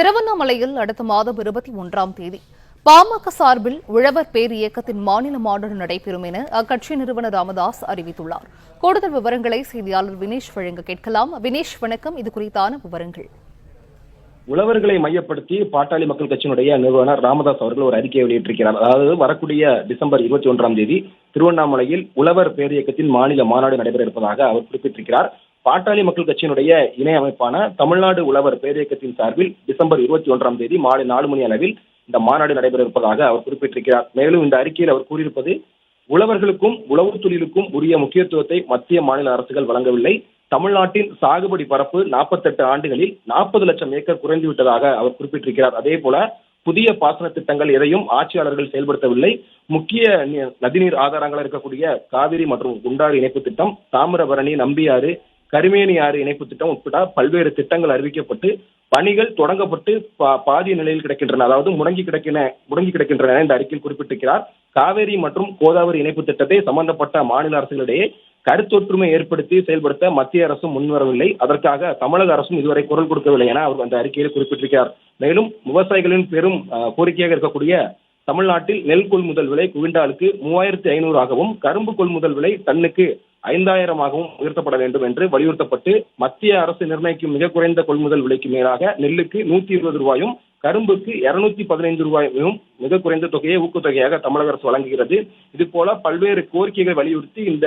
திருவண்ணாமலையில் அடுத்த மாதம் இருபத்தி ஒன்றாம் தேதி பாமக சார்பில் உழவர் பேர் இயக்கத்தின் மாநில மாநாடு நடைபெறும் என அக்கட்சி நிறுவனர் ராமதாஸ் அறிவித்துள்ளார். கூடுதல் விவரங்களை செய்தியாளர் வினேஷ் வழங்க கேட்கலாம். வினேஷ் வணக்கம். இது குறித்தான விவரங்கள். உழவர்களை மையப்படுத்தி பாட்டாளி மக்கள் கட்சியினுடைய நிறுவனர் ராமதாஸ் அவர்கள் ஒரு அறிக்கையை வெளியிட்டிருக்கிறார். அதாவது வரக்கூடிய டிசம்பர் இருபத்தி ஒன்றாம் தேதி திருவண்ணாமலையில் உழவர் பேரியக்கத்தின் மாநில மாநாடு நடைபெற இருப்பதாக அவர் குறிப்பிட்டிருக்கிறார். பாட்டாளி மக்கள் கட்சியினுடைய இணை அமைப்பான தமிழ்நாடு உழவர் பேரியக்கத்தின் சார்பில் டிசம்பர் இருபத்தி ஒன்றாம் தேதி மாலை நாலு மணி அளவில் இந்த மாநாடு நடைபெற இருப்பதாக அவர் குறிப்பிட்டிருக்கிறார். மேலும் இந்த அறிக்கையில் அவர் கூறியிருப்பது உழவர்களுக்கும் உழவு தொழிலுக்கும் உரிய முக்கியத்துவத்தை மத்திய மாநில அரசுகள் வழங்கவில்லை. தமிழ்நாட்டின் சாகுபடி பரப்பு நாற்பத்தெட்டு ஆண்டுகளில் நாற்பது லட்சம் ஏக்கர் குறைந்து விட்டதாக அவர் குறிப்பிட்டிருக்கிறார். அதே போல புதிய பாசன திட்டங்கள் எதையும் ஆட்சியாளர்கள் செயல்படுத்தவில்லை. முக்கிய நதிநீர் ஆதாரங்களாக இருக்கக்கூடிய காவிரி மற்றும் குண்டாறு இணைப்பு திட்டம் தாமிரபரணி நம்பியாறு கருமேனி ஆறு இணைப்பு திட்டம் உட்பட பல்வேறு திட்டங்கள் அறிவிக்கப்பட்டு பணிகள் தொடங்கப்பட்டு பா- பாதிய நிலையில் கிடக்கின்றன. அதாவது முடங்கி கிடக்கின முடங்கி கிடக்கின்றன என இந்த அறிக்கையில் குறிப்பிட்டிருக்கிறார். காவேரி மற்றும் கோதாவரி இணைப்பு திட்டத்தை சம்பந்தப்பட்ட மாநில அரசுகளிடையே கருத்தொற்றுமை ஏற்படுத்தி செயல்படுத்த மத்திய அரசும் முன்வரவில்லை. அதற்காக தமிழக அரசும் இதுவரை குரல் கொடுக்கவில்லை என அவர் அந்த அறிக்கையில் குறிப்பிட்டிருக்கிறார். மேலும் விவசாயிகளின் பெரும் கோரிக்கையாக இருக்கக்கூடிய தமிழ்நாட்டில் நெல் கொள்முதல் விலை குவிண்டாலுக்கு மூவாயிரத்தி ஐநூறாகவும் கரும்பு கொள்முதல் விலை டன்னுக்கு ஐந்தாயிரமாகவும் உயர்த்தப்பட வேண்டும் என்று வலியுறுத்தப்பட்டு மத்திய அரசு நிர்ணயிக்கும் மிக குறைந்த கொள்முதல் விலைக்கு மேலாக நெல்லுக்கு நூத்தி இருபது ரூபாயும் கரும்புக்கு இருநூத்தி பதினைந்து ரூபாயும் மிக குறைந்த தொகையை ஊக்கத்தொகையாக தமிழக அரசு வழங்குகிறது. இது போல பல்வேறு கோரிக்கைகளை வலியுறுத்தி இந்த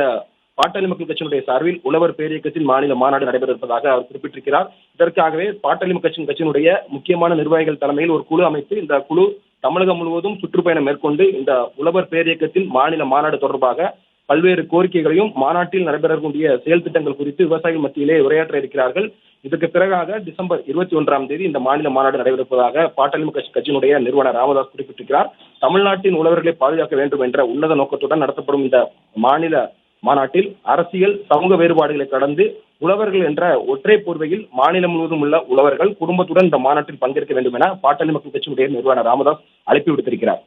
பாட்டாளி மக்கள் கட்சியினுடைய சார்பில் உழவர் பேரியக்கத்தின் மாநில மாநாடு நடைபெற இருப்பதாக அவர் குறிப்பிட்டிருக்கிறார். இதற்காகவே பாட்டாளி மக்கள் கட்சியின் கட்சியினுடைய முக்கியமான நிர்வாகிகள் தலைமையில் ஒரு குழு அமைத்து இந்த குழு தமிழகம் முழுவதும் சுற்றுப்பயணம் மேற்கொண்டு இந்த உழவர் பேரியக்கத்தின் மாநில மாநாடு தொடர்பாக பல்வேறு கோரிக்கைகளையும் மாநாட்டில் நடைபெறக்கூடிய செயல் திட்டங்கள் குறித்து விவசாயிகள் மத்தியிலே உரையாற்ற இருக்கிறார்கள். இதற்கு பிறகாக டிசம்பர் இருபத்தி ஒன்றாம் தேதி இந்த மாநில மாநாடு நடைபெறுவதாக பாட்டாளிமு கட்சி கட்சியினுடைய நிறுவனர் ராமதாஸ் குறிப்பிட்டிருக்கிறார். தமிழ்நாட்டின் உழவர்களை பாதுகாக்க வேண்டும் என்ற உன்னத நோக்கத்துடன் நடத்தப்படும் இந்த மாநில மாநாட்டில் அரசியல் சமூக வேறுபாடுகளை கடந்து உழவர்கள் என்ற ஒற்றை போர்வையில் மாநிலம் முழுவதும் உள்ள உழவர்கள் குடும்பத்துடன் இந்த மாநாட்டில் பங்கேற்க வேண்டும் என பாட்டாளி மக்கள் கட்சியுடைய நிறுவனர் ராமதாஸ் அழைப்பு விடுத்திருக்கிறார்.